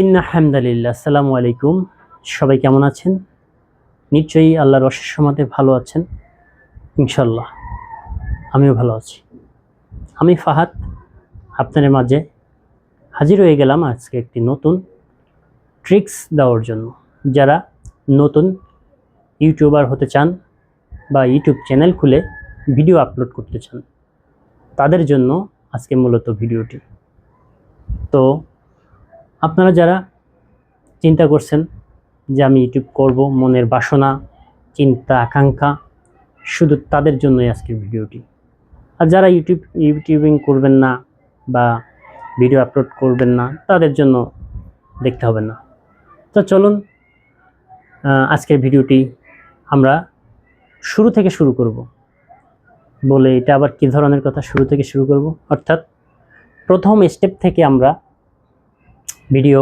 ইন্না হামদালিল্লাহ আসসালামু আলাইকুম। সবাই কেমন আছেন? নিশ্চয়ই আল্লাহর অশেষ সমাতে ভালো আছেন ইনশাল্লাহ আমিও ভালো আছি। আমি ফাহাদ, আপনাদের মাঝে হাজির হয়ে গেলাম আজকে একটি নতুন ট্রিক্স দেওয়ার জন্য। যারা নতুন ইউটিউবার হতে চান বা ইউটিউব চ্যানেল খুলে ভিডিও আপলোড করতে চান, তাদের জন্য আজকে মূলত ভিডিওটি। তো আপনারা যারা চিন্তা করছেন যে আমি ইউটিউব করব, মনের বাসনা, চিন্তা, আকাঙ্ক্ষা, শুধু তাদের জন্যই আজকের ভিডিওটি। আর যারা ইউটিউব ইউটিউবিং করবেন না বা ভিডিও আপলোড করবেন না, তাদের জন্য দেখতে হবে না। তো চলুন আজকের ভিডিওটি আমরা শুরু থেকে শুরু করব। বলে এটা আবার কী ধরনের কথা? শুরু থেকে শুরু করব? অর্থাৎ প্রথম স্টেপ থেকে আমরা ভিডিও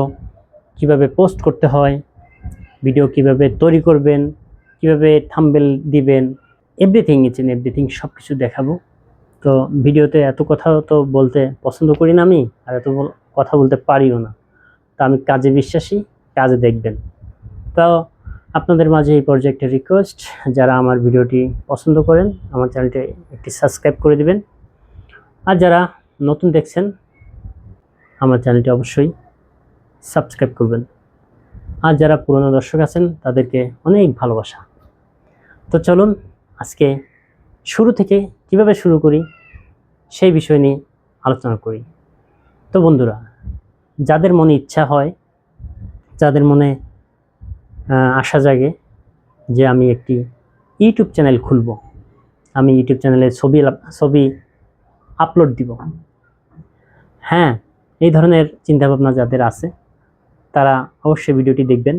কীভাবে পোস্ট করতে হয়, ভিডিও কীভাবে তৈরি করবেন, কীভাবে থাম্বেল দিবেন এভরিথিং ইচ এন এভরিথিং সব কিছু দেখাবো। তো ভিডিওতে এত কথা তো বলতে পছন্দ করি না আমি, আর এত কথা বলতে পারিও না। তা আমি কাজে বিশ্বাসী, কাজে দেখবেন। তো আপনাদের মাঝে এই পর্যায়ে রিকোয়েস্ট যারা আমার ভিডিওটি পছন্দ করেন, আমার চ্যানেলটি একটি সাবস্ক্রাইব করে দিবেন। আর যারা নতুন দেখছেন, আমার চ্যানেলটি অবশ্যই সাবস্ক্রাইব করবেন। আর যারা পুরনো দর্শক আছেন, তাদেরকে অনেক ভালোবাসা। তো চলুন আজকে শুরু থেকে কীভাবে শুরু করি, সেই বিষয় নিয়ে আলোচনা করি। তো বন্ধুরা, যাদের মনে ইচ্ছা হয়, যাদের মনে আশা জাগে যে আমি একটি ইউটিউব চ্যানেল খুলব, আমি ইউটিউব চ্যানেলে ছবি ছবি আপলোড দিব। হ্যাঁ এই ধরনের চিন্তাভাবনা যাদের আছে তারা অবশ্যই ভিডিওটি দেখবেন।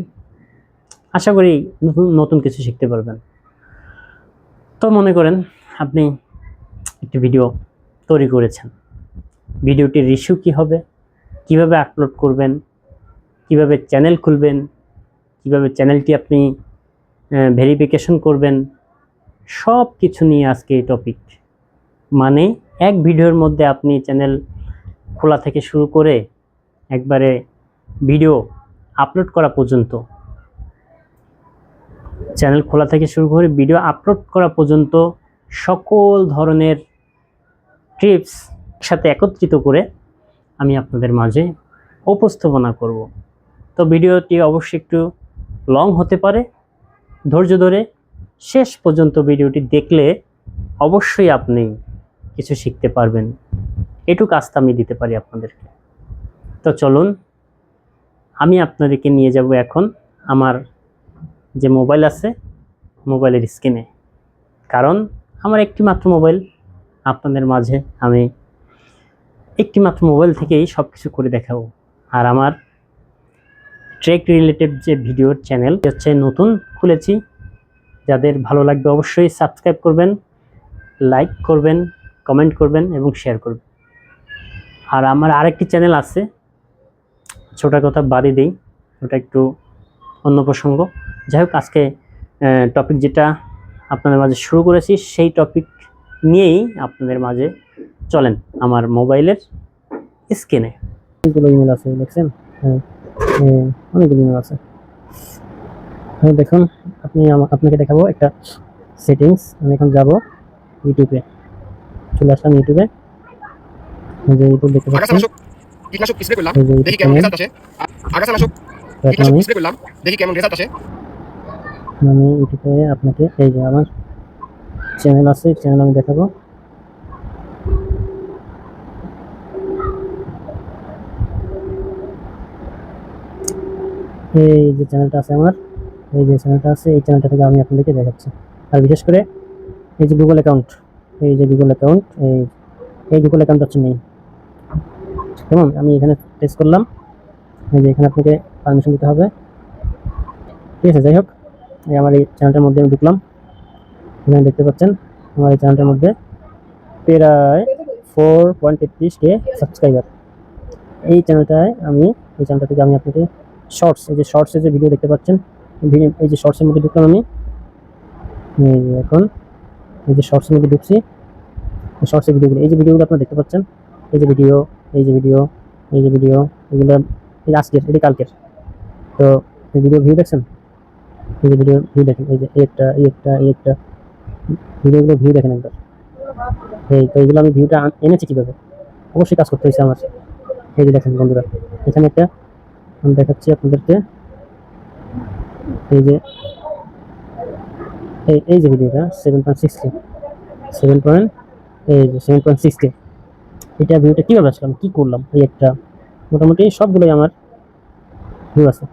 আশা করি নতুন নতুন কিছু শিখতে পারবেন। তো মনে করেন আপনি একটি ভিডিও তৈরি করেছেন। ভিডিওটির রিস্যু কী হবে? কীভাবে আপলোড করবেন? কীভাবে চ্যানেল খুলবেন? কীভাবে চ্যানেলটি আপনি ভেরিফিকেশন করবেন? সব কিছু নিয়ে আজকে এই টপিক মানে এক ভিডিওর মধ্যে আপনি চ্যানেল খোলা থেকে শুরু করে একবারে ভিডিও আপলোড করা পর্যন্ত। চ্যানেল খোলা থেকে শুরু করে ভিডিও আপলোড করা পর্যন্ত সকল ধরনের টিপস সাথে একত্রিত করে আমি আপনাদের মাঝে উপস্থাপনা করব। তো ভিডিওটি অবশ্যই একটু লং হতে পারে। ধৈর্য ধরে শেষ পর্যন্ত ভিডিওটি দেখলে অবশ্যই আপনি কিছু শিখতে পারবেন। এটুকু আস্থা আমি দিতে পারি আপনাদেরকে। তো চলুন আমি আপনাদেরকে নিয়ে যাব এখন আমার যে মোবাইল আছে, মোবাইলের স্ক্রিনে। কারণ আমার একটি মাত্র মোবাইল, আপনাদের মাঝে আমি একটি মাত্র মোবাইল থেকেই সব কিছু করে দেখাবো। আর আমার ট্রেক রিলেটেড যে ভিডিওর চ্যানেল হচ্ছে নতুন, খুলেছি। যাদের ভালো লাগবে অবশ্যই সাবস্ক্রাইব করবেন, লাইক করবেন, কমেন্ট করবেন এবং শেয়ার করবেন। আর আমার আরেকটি চ্যানেল আছে ছোটা কথা বাদই দিই ওটা একটু অন্য প্রসঙ্গ। যাই হোক আজকে টপিক যেটা আপনাদের মাঝে শুরু করেছি সেই টপিক নিয়েই আপনাদের মাঝে চলেন আমার মোবাইলের স্ক্রিনে। অনেকগুলো ইমেল আছে দেখছেন? হ্যাঁ হ্যাঁ, অনেকগুলো ইমেল আছে। হ্যাঁ দেখুন আপনি আপনাকে দেখাবো একটা সেটিংস আমি এখন যাব ইউটিউবে চলে আসলাম ইউটিউবে যে ইউটিউব দেখতে আগাছানাশক কীটনাশক স্প্রে করলাম দেখি কেমন রেজাল্ট আসে। আগাছানাশক কীটনাশক স্প্রে করলাম দেখি কেমন রেজাল্ট আসে। আমি ইউটিউবে আপনাকে এই যে আমার চ্যানেল আছে চ্যানেল আমি দেখাবো। এই যে চ্যানেলটা আছে আমার এই যে চ্যানেলটা আছে এই চ্যানেলটা থেকে আমি আপনাদেরকে দেখাচ্ছি। আর বিশেষ করে এই যে গুগল অ্যাকাউন্ট এই যে গুগল অ্যাকাউন্ট এই এই গুগল অ্যাকাউন্ট হচ্ছে নেই কেমন আমি এখানে টেস্ট করলাম। এই যে এখানে আপনাকে পারমিশন দিতে হবে। ঠিক আছে, যাই হোক, এই আমার এই চ্যানেলটার মধ্যে আমি ঢুকলাম। এখানে দেখতে পাচ্ছেন, আমার এই চ্যানেলটার মধ্যে প্রায় ফোর পয়েন্ট তেত্রিশ কে সাবস্ক্রাইবার এই চ্যানেলটায় আমি, এই চ্যানেলটা থেকে আমি আপনাকে শর্টস এই যে শর্টসের যে ভিডিও দেখতে পাচ্ছেন এই যে শর্টসের মধ্যে ঢুকলাম আমি। এখন, এই যে শর্টসের মধ্যে ঢুকছি শর্টসের ভিডিওগুলো এই যে ভিডিওগুলো আপনারা দেখতে পাচ্ছেন, এই যে ভিডিও এই যে ভিডিও এই যে ভিডিও এগুলো আজকের এটি কালকের। তো এই ভিডিও ভিউ দেখছেন? এই যে ভিডিও ভিউ দেখেন, এই যে একটা, এই একটা এই একটা। ভিডিওগুলো ভিউ দেখেন একবার। এই, তো এইগুলো আমি ভিউটা এনেছি কীভাবে? অবশ্যই কাজ করতে হয়েছে আমার। এই যে দেখেন বন্ধুরা, এখানে একটা, আমি দেখাচ্ছি আপনাদেরকে। এই যে, এই এই যে ভিডিওটা seven point six K seven point এই যে সেভেন পয়েন্ট সিক্স কে এটা ভিউটা কীভাবে আসলাম? কী করলাম? এই একটা। মোটামুটি সবগুলোই আমার ভিউ আছে।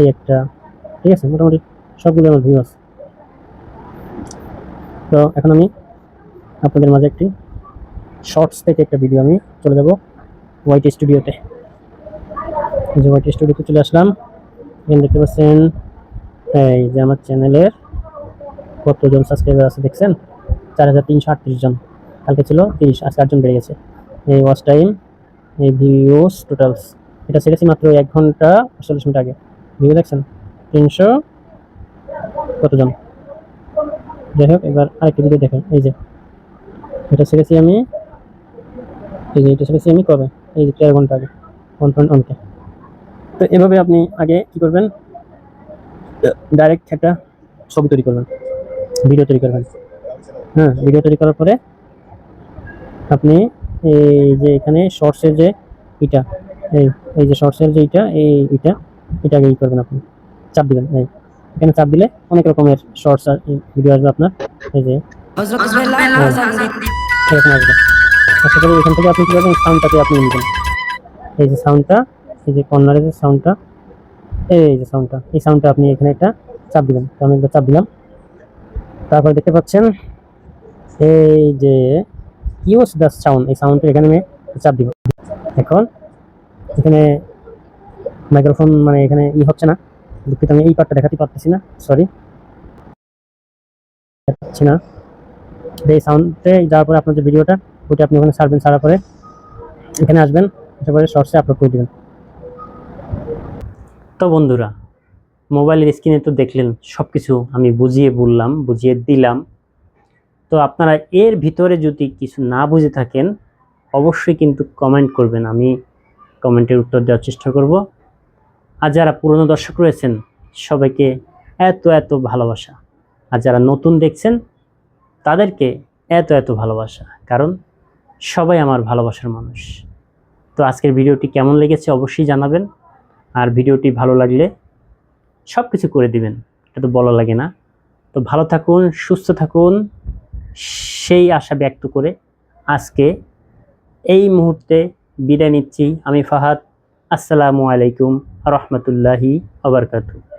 এই একটা। ঠিক আছে? মোটামুটি সবগুলো আমার ভিউ আছে। তো এখন আমি আপনাদের মাঝে একটি শর্টস থেকে একটা ভিডিও আমি চলে যাব হোয়াইট স্টুডিওতে যে হোয়াইট স্টুডিওতে চলে আসলাম। এখানে দেখতে পাচ্ছেন, এই যে আমার চ্যানেলের কতজন সাবস্ক্রাইবার আছে দেখছেন? চার হাজার তিনশো আটত্রিশ জন। কালকে ছিল তিরিশ, আজকে আটজন বেড়ে গেছে। এই ওয়াচ টাইম এই ভিউস টোটালস এটা ছেড়েছি মাত্র এক ঘণ্টা চল্লিশ মিনিট আগে। ভিউ দেখছেন? তিনশো কতজন? যাই হোক, এবার আরেকটা ভিডিও দেখেন। এই যে, এটা ছেড়েছি আমি। এই যে, এটা ছেড়েছি আমি কবে? এই যে, তেরো ঘণ্টা আগে। ওয়ান পয়েন্ট ওয়ানকে তো এভাবে আপনি আগে কি করবেন? ডাইরেক্ট একটা ছবি তৈরি করবেন। ভিডিও তৈরি করবেন। হ্যাঁ ভিডিও তৈরি করার পরে আপনি এই যে এখানে শর্টসের যে এটা এই এই যে শর্টসের যে এটা এই এটা এটা আগে ই করবেন আপনি। চাপ দিবেন এই এখানে চাপ দিলে অনেক রকমের শর্টস ভিডিও আসবে আপনার এই যে এরকম আসবে। আশা করি এখান থেকে আপনি কি করবেন সাউন্ডটাকে আপনি নেবেন। এই যে সাউন্ডটা এই যে কর্নারে যে সাউন্ডটা এই যে সাউন্ডটা এই সাউন্ডটা আপনি এখানে একটা চাপ দিবেন। তো আমি একটা চাপ দিলাম। তারপর দেখতে পাচ্ছেন এই যে ইউজ দ্য সাউন্ড এই সাউন্ডটা এখানে আমি চাপ দিব। এখন এখানে মাইক্রোফোন মানে এখানে ই হচ্ছে না। দুঃখিত, আমি এই পার্টটা দেখাতে পারতেছি না সরি না। এই সাউন্ডে যাওয়ার পরে আপনার যে ভিডিওটা ওটা আপনি ওখানে সারবেন ছাড়ার পরে এখানে আসবেন, আসার পরে শর্টসে আপলোড করে দেবেন। তো বন্ধুরা মোবাইলের স্ক্রিনে তো দেখলেন সব কিছু আমি বুঝিয়ে বললাম, বুঝিয়ে দিলাম। তো আপনারা এর ভিতরে যদি কিছু না বুঝে থাকেন, অবশ্যই কিন্তু কমেন্ট করবেন। আমি কমেন্টের উত্তর দেওয়ার চেষ্টা করব। আর যারা পুরনো দর্শক রয়েছেন, সবাইকে এত এত ভালোবাসা। আর যারা নতুন দেখছেন, তাদেরকে এত এত ভালোবাসা। কারণ সবাই আমার ভালোবাসার মানুষ। তো আজকের ভিডিওটি কেমন লেগেছে অবশ্যই জানাবেন। আর ভিডিওটি ভালো লাগলে সব কিছু করে দিবেন। এটা তো বলা লাগে না। তো ভালো থাকুন, সুস্থ থাকুন। সেই আশা ব্যক্ত করে আজকে এই মুহূর্তে বিদায় নিচ্ছি। আমি ফাহাদ, আসসালামু আলাইকুম রহমতুল্লাহি আবরকাতু